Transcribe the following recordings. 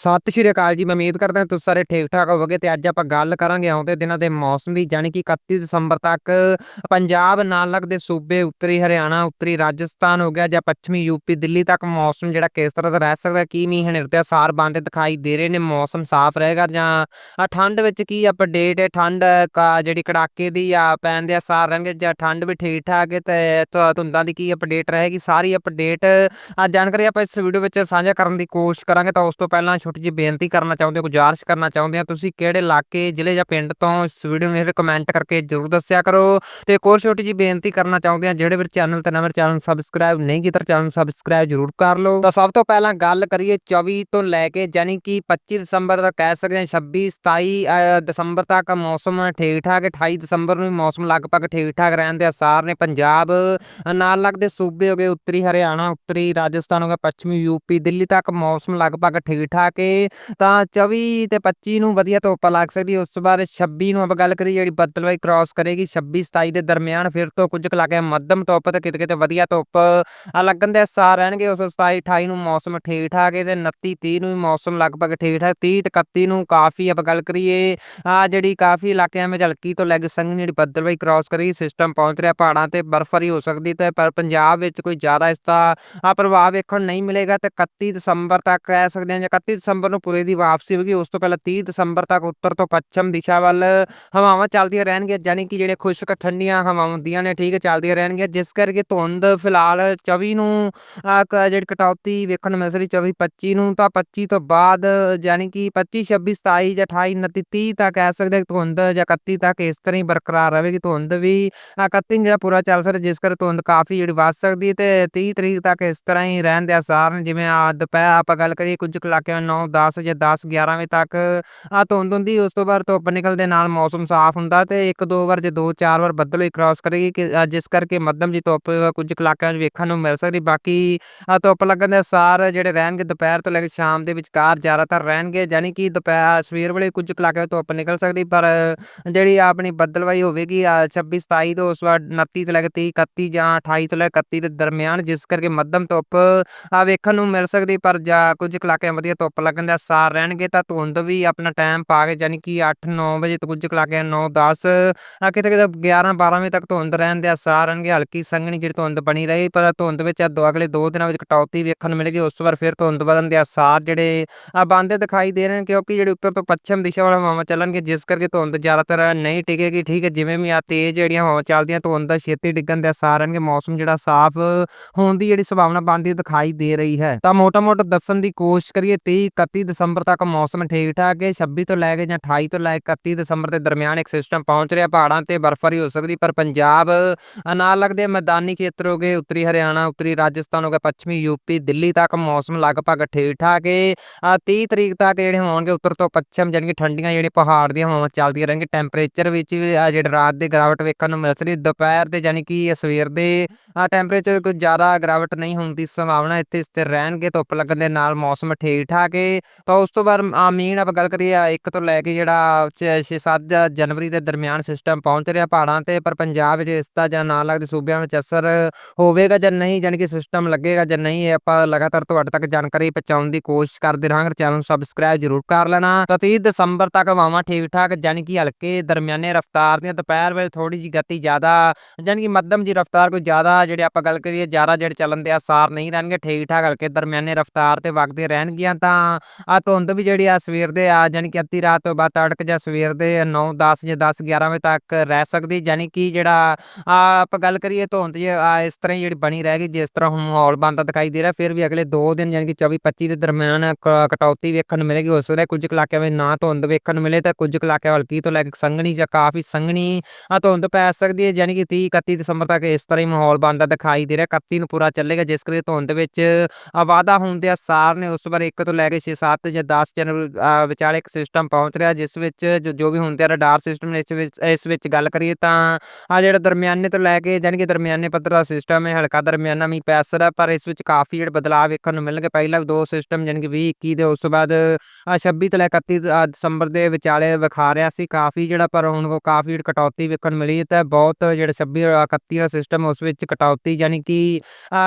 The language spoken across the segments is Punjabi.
ਸਤਿ ਸ਼੍ਰੀ ਅਕਾਲ ਜੀ, ਮੈਂ ਉਮੀਦ ਕਰਦਾ ਤੁਸੀਂ ਸਾਰੇ ਠੀਕ ਠਾਕ ਹੋਵੋਗੇ ਤੇ ਅੱਜ ਆਪਾਂ ਗੱਲ ਕਰਾਂਗੇ ਆਉਂਦੇ ਦਿਨਾਂ ਦੇ ਮੌਸਮ ਦੀ ਜਾਨੀ ਕਿ 31 ਦਸੰਬਰ ਤੱਕ ਪੰਜਾਬ ਨਾਲ ਲੱਗਦੇ ਸੂਬੇ ਉੱਤਰੀ ਹਰਿਆਣਾ, ਉੱਤਰੀ ਰਾਜਸਥਾਨ ਹੋ ਗਿਆ ਜਾਂ ਪੱਛਮੀ ਯੂਪੀ ਦਿੱਲੀ ਤੱਕ ਮੌਸਮ ਜਿਹੜਾ ਕਿਸ ਤਰ੍ਹਾਂ ਦਾ ਰਹਿ ਸਕਦਾ, ਕੀ ਮੀਂਹ ਹਨੇਰ ਤੇ ਅਸਾਰ ਬਣਦੇ ਦਿਖਾਈ ਦੇ ਰਹੇ ਨੇ, ਮੌਸਮ ਸਾਫ਼ ਰਹੇਗਾ ਜਾਂ ਠੰਡ ਵਿੱਚ ਕੀ ਅਪਡੇਟ ਹੈ, ਠੰਡ ਕਾ ਜਿਹੜੀ ਕੜਾਕੇ ਦੀ ਆ ਪੈਣ ਦੇ ਅਸਾਰ ਰਹਿਣਗੇ ਜਾਂ ਠੰਡ ਵੀ ਠੀਕ ਠਾਕ ਹੈ ਤੇ ਧੁੰਦਾਂ ਦੀ ਕੀ ਅਪਡੇਟ ਰਹੇਗੀ, ਸਾਰੀ ਅਪਡੇਟ ਆ ਜਾਣਕਾਰੀ ਆਪਾਂ ਇਸ ਵੀਡੀਓ ਵਿੱਚ ਸਾਂਝਾ ਕਰਨ ਦੀ ਕੋਸ਼ਿਸ਼ ਕਰਾਂਗੇ ਤਾਂ ਉਸ ਤੋਂ ਪਹਿਲਾਂ ਛੋਟੀ ਜਿਹੀ ਬੇਨਤੀ ਕਰਨਾ ਚਾਹੁੰਦੇ ਹੋ, ਗੁਜ਼ਾਰਿਸ਼ ਕਰਨਾ ਚਾਹੁੰਦੇ ਹੋ, ਤੁਸੀਂ ਕਿਹੜੇ ਇਲਾਕੇ, ਜ਼ਿਲ੍ਹੇ ਜਾਂ ਪਿੰਡ ਤੋਂ ਇਸ ਵੀਡੀਓ ਨੂੰ ਇਹ ਕਮੈਂਟ ਕਰਕੇ ਜਰੂਰ ਦੱਸਿਆ ਕਰੋ। ਤੇ ਇੱਕ ਹੋਰ ਛੋਟੀ ਜਿਹੀ ਬੇਨਤੀ ਕਰਨਾ ਚਾਹੁੰਦੇ ਹਾਂ, ਜਿਹੜੇ ਵੀਰ ਚੈਨਲ ਤੇ ਨਵੇਂ ਚੈਨਲ ਸਬਸਕ੍ਰਾਈਬ ਨਹੀਂ ਕੀਤਾ, ਚੈਨਲ ਨੂੰ ਸਬਸਕ੍ਰਾਈਬ ਜਰੂਰ ਕਰ ਲਓ। ਤਾਂ ਸਭ ਤੋਂ ਪਹਿਲਾਂ ਗੱਲ ਕਰੀਏ 24 ਤੋਂ ਲੈ ਕੇ ਯਾਨੀ ਕਿ 25 ਦਸੰਬਰ ਤੱਕ ਕਹਿ ਸਕਦੇ ਹਾਂ 26 27 ਦਸੰਬਰ ਤੱਕ ਮੌਸਮ ਠੀਕ ਠਾਕ ਹੈ 28 ਦਸੰਬਰ ਨੂੰ ਮੌਸਮ ਲਗਭਗ ਠੀਕ ਠਾਕ ਰਹਿਣ ਦੇ ਅਸਾਰ ਨੇ ਪੰਜਾਬ। ਨਾਲ ਲੱਗਦੇ ਸੂਬੇ ਹੋ ਗਏ ਉੱਤਰੀ ਹਰਿਆਣਾ, ਉੱਤਰੀ ਰਾਜਸਥਾਨ ਹੋ ਗਿਆ, ਪੱਛਮੀ ਯੂਪੀ ਦਿੱਲੀ ਤੱਕ ਮੌਸਮ ਲਗਭਗ ਠੀਕ ਠਾਕ ਹੈ ਤਾਂ 24 ਤੇ 25 ਨੂੰ ਵਧੀਆ ਧੁੱਪ ਲੱਗ ਸਕਦੀ, ਉਸ ਤੋਂ ਬਾਅਦ 26 ਨੂੰ ਆਪਾਂ ਗੱਲ ਕਰੀਏ ਜਿਹੜੀ ਬੱਦਲਵਾਈ ਕ੍ਰਾਸ ਕਰੇਗੀ 26 27 ਦੇ ਦਰਮਿਆਨ ਫਿਰ ਤੋਂ ਕੁਝ ਕੁ ਇਲਾਕੇ ਮੱਧਮ ਧੁੱਪ ਤੇ ਕਿਤੇ ਕਿਤੇ ਵਧੀਆ ਧੁੱਪ ਲੱਗਣ ਦੇ ਆਸਾਰ ਰਹਿਣਗੇ, ਉਸ 27 28 ਨੂੰ ਮੌਸਮ ਠੀਕ ਠਾਕ ਹੈ ਤੇ 29 30 ਨੂੰ ਵੀ ਮੌਸਮ ਲਗਭਗ ਠੀਕ ਠਾਕ 30 ਤੇ 31 ਨੂੰ ਕਾਫੀ ਆਪਾਂ ਗੱਲ ਕਰੀਏ, ਆ ਜਿਹੜੀ ਕਾਫੀ ਇਲਾਕਿਆਂ ਵਿੱਚ ਹਲਕੀ ਤੋਂ ਲੈ ਕੇ ਸੰਘਣੀ ਜਿਹੜੀ ਬੱਦਲਵਾਈ ਕ੍ਰਾਸ ਕਰੀ ਸਿਸਟਮ ਪਹੁੰਚ ਰਿਹਾ, ਪਹਾੜਾਂ ਤੇ ਬਰਫ਼ਬਾਰੀ ਹੋ ਸਕਦੀ ਤੇ ਪਰ ਪੰਜਾਬ ਵਿੱਚ ਕੋਈ ਜ਼ਿਆਦਾ ਇਸ ਦਾ ਪ੍ਰਭਾਵ ਵੇਖਣ ਨਹੀਂ ਮਿਲੇਗਾ ਤੇ 31 ਦਸੰਬਰ ਤੱਕ ਕਹਿ ਸਕਦੇ ਹਾਂ ਜਾਂ 31 ਦਸੰਬਰ ਨੂੰ ਪੂਰੇ ਦੀ ਵਾਪਸੀ ਹੋਵੇਗੀ ਉਸ ਤੋਂ ਪਹਿਲਾਂ 30 ਦਸੰਬਰ ਤੱਕ ਉੱਤਰ ਤੋਂ ਪੱਛਮ ਦਿਸ਼ਾ ਵੱਲ ਹਵਾਵਾਂ ਚੱਲਦੀਆਂ ਰਹਿਣਗੀਆਂ ਯਾਨੀ ਕਿ ਜਿਹੜੇ ਖੁਸ਼ਕ ਠੰਡੀਆਂ ਹਵਾਵਾਂ ਹੁੰਦੀਆਂ ਨੇ, ਠੀਕ ਹੈ, ਚੱਲਦੀਆਂ ਰਹਿਣਗੀਆਂ, ਜਿਸ ਕਰਕੇ ਧੁੰਦ ਫਿਲਹਾਲ 24 ਨੂੰ ਕ- ਜਿਹੜੀ ਕਟੌਤੀ ਵੇਖਣ ਨੂੰ ਮਿਲ ਸਕਦੀ 24 25 ਨੂੰ, ਤਾਂ 25 ਤੋਂ ਬਾਅਦ ਯਾਨੀ ਕਿ 25 26 27 ਜਾਂ 28 29 30 ਤੱਕ ਕਹਿ ਸਕਦੇ ਧੁੰਦ ਜਾਂ 31 ਤੱਕ ਇਸ ਤਰ੍ਹਾਂ ਹੀ ਬਰਕਰਾਰ ਰਹੇਗੀ, ਧੁੰਦ ਵੀ ਆ 31 ਨੂੰ ਜਿਹੜਾ ਪੂਰਾ ਚੱਲ ਸਕਦਾ, ਜਿਸ ਕਰਕੇ ਧੁੰਦ ਕਾਫੀ ਜਿਹੜੀ ਵੱਧ ਸਕਦੀ ਹੈ ਤੇ 30 ਤਰੀਕ ਤੱਕ ਇਸ ਤਰ੍ਹਾਂ ਹੀ ਰਹਿਣ ਦੇ ਆਸਾਰ ਨੇ, ਜਿਵੇਂ ਆ ਦੁਪਹਿਰ, ਆਪਾਂ ਗੱਲ ਕਰੀਏ ਕੁਝ ਕੁ ਇਲਾਕਿਆਂ 9 10 ਜਾਂ 10 11 ਵਜੇ ਤੱਕ ਆ ਧੁੰਦ ਹੁੰਦੀ, ਉਸ ਤੋਂ ਬਾਅਦ ਧੁੱਪ ਨਿਕਲਦੇ ਨਾਲ ਮੌਸਮ ਸਾਫ਼ ਹੁੰਦਾ ਤੇ ਇੱਕ ਦੋ ਵਾਰ ਜੇ ਦੋ ਚਾਰ ਵਾਰ ਬੱਦਲ ਵੀ ਕ੍ਰਾਸ ਕਰੇਗੀ ਕਿ ਜਿਸ ਕਰਕੇ ਮੱਧਮ ਜੀ ਧੁੱਪ ਕੁਝ ਕੁ ਇਲਾਕਿਆਂ 'ਚ ਵੇਖਣ ਨੂੰ ਮਿਲ ਸਕਦੀ, ਬਾਕੀ ਧੁੱਪ ਲੱਗਣ ਦੇ ਸਾਰ ਜਿਹੜੇ ਰਹਿਣਗੇ ਦੁਪਹਿਰ ਤੋਂ ਲੈ ਕੇ ਸ਼ਾਮ ਦੇ ਵਿਚਕਾਰ ਜ਼ਿਆਦਾਤਰ ਰਹਿਣਗੇ ਯਾਨੀ ਕਿ ਦੁਪਹਿਰ, ਸਵੇਰ ਵੇਲੇ ਕੁਝ ਕੁ ਇਲਾਕਿਆਂ 'ਚ ਧੁੱਪ ਨਿਕਲ ਸਕਦੀ, ਪਰ ਜਿਹੜੀ ਆਪਣੀ ਬੱਦਲਵਾਈ ਹੋਵੇਗੀ ਆ 26 27 ਤੋਂ ਉਸ ਬਾਅਦ 29 ਤੋਂ ਲੈ ਕੇ 30 31 ਜਾਂ 28 ਤੋਂ ਲੈ ਕੇ 31 ਦੇ ਦਰਮਿਆਨ ਜਿਸ ਕਰਕੇ ਮੱਧਮ ਧੁੱਪ ਵੇਖਣ ਨੂੰ ਮਿਲ ਸਕਦੀ, ਪਰ ਜਾਂ ਕੁਝ ਕੁ ਇਲਾਕਿਆਂ ਵਧੀਆ ਧੁੱਪ ਲੱਗਣ ਦੇ ਅਸਾਰ ਰਹਿਣਗੇ ਤਾਂ ਧੁੰਦ ਵੀ ਆਪਣਾ ਟਾਈਮ ਪਾ ਕੇ ਯਾਨੀ ਕਿ 8 9 ਵਜੇ ਤੋਂ ਕੁਝ ਕੁ ਇਲਾਕਿਆਂ 9 10 ਆ ਕਿਤੇ ਕਿਤੇ 11 12 ਵਜੇ ਤੱਕ ਧੁੰਦ ਰਹਿਣ ਦੇ ਆਸਾਰ ਰਹਿਣਗੇ, ਹਲਕੀ ਸੰਘਣੀ ਜਿਹੜੀ ਧੁੰਦ ਬਣੀ ਰਹੀ, ਪਰ ਧੁੰਦ ਵਿੱਚ ਦੋ ਅਗਲੇ ਦੋ ਦਿਨਾਂ ਵਿੱਚ ਕਟੌਤੀ ਵੇਖਣ ਨੂੰ ਮਿਲੇਗੀ, ਉਸ ਤੋਂ ਬਾਅਦ ਫਿਰ ਧੁੰਦ ਵਧਣ ਦੇ ਅਸਾਰ ਜਿਹੜੇ ਆ ਬੰਦੇ ਦਿਖਾਈ ਦੇ ਰਹੇ ਨੇ, ਕਿਉਂਕਿ ਜਿਹੜੇ ਉੱਤਰ ਤੋਂ ਪੱਛਮ ਦਿਸ਼ਾ ਵਾਲਾ ਹਵਾ ਚੱਲਣਗੇ, ਜਿਸ ਕਰਕੇ ਧੁੰਦ ਜ਼ਿਆਦਾਤਰ ਨਹੀਂ ਟਿਕੇਗੀ, ਠੀਕ ਹੈ, ਜਿਵੇਂ ਵੀ ਆ ਤੇਜ਼ ਜਿਹੜੀਆਂ ਹਵਾਵਾਂ ਚੱਲਦੀਆਂ, ਧੁੰਦ ਛੇਤੀ ਡਿੱਗਣ ਦੇ ਅਸਾਰ ਰਹਿਣਗੇ, ਮੌਸਮ ਜਿਹੜਾ ਸਾਫ਼ ਹੋਣ ਦੀ ਜਿਹੜੀ ਸੰਭਾਵਨਾ ਬਣਦੀ ਦਿਖਾਈ ਦੇ ਰਹੀ ਹੈ। ਤਾਂ ਮੋਟਾ-ਮੋਟਾ ਦੱਸਣ ਦੀ ਕੋਸ਼ਿਸ਼ ਕਰੀਏ 30 31 ਦਸੰਬਰ ਤੱਕ ਮੌਸਮ ਠੀਕ ਠਾਕ ਹੈ। 26 ਤੋਂ ਲੈ ਕੇ ਜਾਂ 28 ਤੋਂ ਲੈ ਕੇ 31 ਦਸੰਬਰ ਦੇ ਦਰਮਿਆਨ ਇੱਕ ਸਿਸਟਮ ਪਹੁੰਚ ਰਿਹਾ। ਪਹਾੜਾਂ ਤੇ ਬਰਫ਼ਬਾਰੀ ਹੋ ਸਕਦੀ ਪਰ ਪੰਜਾਬ ਨਾਲ ਲੱਗਦੇ ਮੈਦਾਨੀ ਖੇਤਰ ਹੋ ਗਏ। ਉੱਤਰੀ ਹਰਿਆਣਾ ਉੱਤਰੀ ਰਾਜਸਥਾਨ ਹੋ ਗਿਆ ਪੱਛਮੀ ਯੂਪੀ ਦਿੱਲੀ ਤੱਕ ਮੌਸਮ ਲਗਭਗ ਠੀਕ ਠਾਕ ਹੈ। ਅ, 30 ਤਰੀਕ ਤੱਕ ਜਿਹੜੇ ਹੋਣਗੇ ਉੱਤਰ ਤੋਂ ਪੱਛਮ ਜਾਣੀ ਕਿ ਠੰਡੀਆਂ ਜਿਹੜੇ ਪਹਾੜ ਦੀਆਂ ਹਵਾਵਾਂ ਚੱਲਦੀਆਂ ਰਹਿਣਗੀਆਂ। ਟੈਂਪਰੇਚਰ ਵਿੱਚ ਵੀ ਜਿਹੜੇ ਰਾਤ ਦੇ ਗਿਰਾਵਟ ਵੇਖਣ ਨੂੰ ਮਿਲ ਸਕਦੀ ਦੁਪਹਿਰ ਦੇ ਜਾਣੀ ਕਿ ਸਵੇਰ ਦੇ ਟੈਂਪਰੇਚਰ ਕੋਈ ਜ਼ਿਆਦਾ ਗਿਰਾਵਟ ਨਹੀਂ ਹੋਣ ਦੀ ਸੰਭਾਵਨਾ ਇੱਥੇ ਸਥਿਰ ਰਹਿਣਗੇ। ਧੁੱਪ ਲੱਗਣ ਦੇ ਨਾਲ ਮੌਸਮ ਠੀਕ ਠਾਕ ਹੈ। ਤਾਂ ਉਸ ਤੋਂ ਬਾਅਦ ਆ ਮੀਂਹ ਆਪਾਂ ਗੱਲ ਕਰੀਏ ਇੱਕ ਤੋਂ ਲੈ ਕੇ ਜਿਹੜਾ 6-7 ਜਨਵਰੀ ਦੇ ਦਰਮਿਆਨ ਸਿਸਟਮ ਪਹੁੰਚ ਰਿਹਾ ਪਹਾੜਾਂ ਤੇ, ਪਰ ਪੰਜਾਬ ਵਿੱਚ ਇਸ ਦਾ ਜਾਂ ਨਾਲ ਲੱਗਦੇ ਸੂਬਿਆਂ ਵਿੱਚ ਅਸਰ ਹੋਵੇਗਾ ਜਾਂ ਨਹੀਂ, ਜਾਣੀ ਕਿ ਸਿਸਟਮ ਲੱਗੇਗਾ ਜਾਂ ਨਹੀਂ, ਇਹ ਆਪਾਂ ਲਗਾਤਾਰ ਤੁਹਾਡੇ ਤੱਕ ਜਾਣਕਾਰੀ ਪਹੁੰਚਾਉਣ ਦੀ ਕੋਸ਼ਿਸ਼ ਕਰਦੇ ਰਹਾਂਗੇ। ਚੈਨਲ ਨੂੰ ਸਬਸਕ੍ਰਾਈਬ ਜ਼ਰੂਰ ਕਰ ਲੈਣਾ। ਤਾਂ 30 ਦਸੰਬਰ ਤੱਕ ਹਵਾਵਾਂ ਠੀਕ ਠਾਕ ਜਾਣੀ ਕਿ ਹਲਕੇ ਦਰਮਿਆਨੇ ਰਫ਼ਤਾਰ ਦੀਆਂ, ਦੁਪਹਿਰ ਵੇਲੇ ਥੋੜੀ ਜੀ ਗਤੀ ਜ਼ਿਆਦਾ, ਜਾਣੀ ਕਿ ਮੱਧਮ ਜੀ ਰਫ਼ਤਾਰ ਕੋਈ ਜ਼ਿਆਦਾ, ਜਿਹੜੇ ਆਪਾਂ ਗੱਲ ਕਰੀਏ ਜ਼ਿਆਦਾ ਜਿਹੜੇ ਚੱਲਣ ਦੇ ਆਸਾਰ ਨਹੀਂ ਰਹਿਣਗੇ ਠੀਕ ਠਾਕ ਹਲਕੇ ਦਰਮਿਆਨੇ ਰਫ਼ਤਾਰ ਤੇ ਵਗਦੇ ਰਹਿਣਗੀਆਂ ਤਾਂ ਆ ਧੁੰਦ ਵੀ ਜਿਹੜੀ ਆ ਸਵੇਰ ਦੇ ਆ, ਜਾਣੀ ਕਿ ਅੱਧੀ ਰਾਤ ਤੋਂ ਬਾਅਦ ਤੜਕ ਜਾਂ ਸਵੇਰ ਦੇ 9 10 ਜਾਂ 10 11 ਵਜੇ ਤੱਕ ਰਹਿ ਸਕਦੀ, ਜਾਣੀ ਕਿ ਜਿਹੜਾ ਆਪਾਂ ਗੱਲ ਕਰੀਏ ਧੁੰਦ ਜੇ ਇਸ ਤਰ੍ਹਾਂ ਹੀ ਜਿਹੜੀ ਬਣੀ ਰਹਿ ਗਈ, ਜਿਸ ਤਰ੍ਹਾਂ ਹੁਣ ਮਾਹੌਲ ਬਣਦਾ ਦਿਖਾਈ ਦੇ ਰਿਹਾ, ਫਿਰ ਵੀ ਅਗਲੇ 2 ਦਿਨ ਯਾਨੀ ਕਿ 24 25 ਦੇ ਦਰਮਿਆਨ ਕਟੌਤੀ ਵੇਖਣ ਨੂੰ ਮਿਲੇਗੀ ਹੋ ਸਕਦਾ ਹੈ ਕੁਝ ਇਲਾਕਿਆਂ ਵਿੱਚ ਨਾ ਧੁੰਦ ਵੇਖਣ ਨੂੰ ਮਿਲੇ ਤਾਂ ਕੁਝ ਕੁ ਇਲਾਕਿਆਂ ਹਲਕੀ ਤੋਂ ਲੈ ਕੇ ਸੰਘਣੀ ਜਾਂ ਕਾਫੀ ਸੰਘਣੀ ਧੁੰਦ ਪੈ ਸਕਦੀ ਹੈ ਯਾਨੀ ਕਿ 30 31 ਦਸੰਬਰ ਤੱਕ ਇਸ ਤਰ੍ਹਾਂ ਹੀ ਮਾਹੌਲ ਬਣਦਾ ਦਿਖਾਈ ਦੇ ਰਿਹਾ 31 ਨੂੰ ਪੂਰਾ ਚੱਲੇਗਾ, ਜਿਸ ਕਰਕੇ ਧੁੰਦ ਵਿੱਚ ਵਾਧਾ ਹੋਣ ਦੇ ਆਸਾਰ ਨੇ, ਉਸ ਤੋਂ ਬਾਅਦ 1 ਤੋਂ ਲੈ ਕੇ 6 7 ਜਾਂ 10 ਜਨਵਰੀ ਵਿਚਾਲੇ ਇੱਕ ਸਿਸਟਮ ਪਹੁੰਚ ਰਿਹਾ ਜਿਸ ਵਿੱਚ ਜੋ- ਜੋ ਵੀ ਹੁੰਦੇ ਆ ਰਡਾਰ ਸਿਸਟਮ ਇਸ ਵਿੱਚ ਇਸ ਵਿੱਚ ਗੱਲ ਕਰੀਏ ਤਾਂ ਆ ਜਿਹੜਾ ਦਰਮਿਆਨੇ ਤੋਂ ਲੈ ਕੇ ਜਾਣੀ ਕਿ ਦਰਮਿਆਨੇ ਪੱਧਰ ਦਾ ਸਿਸਟਮ ਹੈ ਹਲਕਾ ਦਰਮਿਆਨਾ ਮੀਂਹ ਪੈਸਰ ਹੈ ਪਰ ਇਸ ਵਿੱਚ ਕਾਫੀ ਜਿਹੜੇ ਬਦਲਾਅ ਵੇਖਣ ਨੂੰ ਮਿਲਣਗੇ। ਪਹਿਲਾਂ ਦੋ ਸਿਸਟਮ ਜਾਣੀ ਕਿ 20 21 ਦੇ ਉਸ ਤੋਂ ਬਾਅਦ ਆ 26 ਤੋਂ ਲੈ ਕੇ 31 ਦਸੰਬਰ ਦੇ ਵਿਚਾਲੇ ਵਿਖਾ ਰਿਹਾ ਸੀ ਕਾਫੀ ਜਿਹੜਾ ਪਰ ਹੁਣ ਉਹ ਕਾਫੀ ਜਿਹੜੀ ਕਟੌਤੀ ਵੇਖਣ ਨੂੰ ਮਿਲੀ ਤਾਂ ਬਹੁਤ ਜਿਹੜੇ 26 ਅ, 31 ਦਾ ਸਿਸਟਮ ਉਸ ਵਿੱਚ ਕਟੌਤੀ ਯਾਨੀ ਕਿ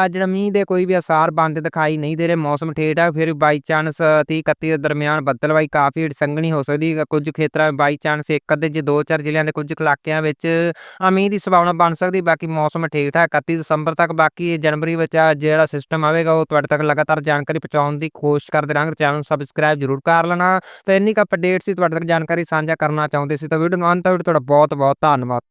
ਜਿਹੜਾ ਮੀਂਹ ਦੇ ਕੋਈ ਵੀ ਅਸਾਰ ਬੰਦ ਦਿਖਾਈ ਨਹੀਂ ਦੇ ਰਹੇ ਮੌਸਮ ਠੀਕ ਠਾਕ ਫਿਰ ਬਾਈ ਚਾਂਸ 30 31 ਦੇ ਦਰਮਿਆਨ ਬੱਦਲਵਾਈ ਕਾਫੀ ਸੰਘਣੀ ਹੋ ਸਕਦੀ ਹੈ। ਕੁਝ ਖੇਤਰਾਂ ਵਿੱਚ ਬਾਈ ਚਾਂਸ ਇੱਕ ਅੱਧੇ ਜੇ ਦੋ ਚਾਰ ਜ਼ਿਲ੍ਹਿਆਂ ਦੇ ਕੁਝ ਇਲਾਕਿਆਂ ਵਿੱਚ ਆ ਦੀ ਸੰਭਾਵਨਾ ਬਣ ਸਕਦੀ ਬਾਕੀ ਮੌਸਮ ਠੀਕ ਠਾਕ 31 ਦਸੰਬਰ ਤੱਕ ਬਾਕੀ ਜਨਵਰੀ ਵਿੱਚ ਜਿਹੜਾ ਸਿਸਟਮ ਆਵੇਗਾ, ਉਹ ਤੁਹਾਡੇ ਤੱਕ ਲਗਾਤਾਰ ਜਾਣਕਾਰੀ ਪਹੁੰਚਾਉਣ ਦੀ ਕੋਸ਼ਿਸ਼ ਕਰਦੇ ਰਹਾਂਗੇ। ਚੈਨਲ ਨੂੰ ਸਬਸਕ੍ਰਾਈਬ ਜ਼ਰੂਰ ਕਰ ਲੈਣਾ। ਤੇ ਇੰਨੀ ਕੁ ਅਪਡੇਟ ਸੀ, ਤੁਹਾਡੇ ਤੱਕ ਜਾਣਕਾਰੀ ਸਾਂਝਾ ਕਰਨਾ ਚਾਹੁੰਦੇ ਸੀ ਤਾਂ ਵੀਡੀਓ ਨੂੰ ਅੰਤ ਤੱਕ ਤੁਹਾਡਾ ਬਹੁਤ ਬਹੁਤ ਧੰਨਵਾਦ।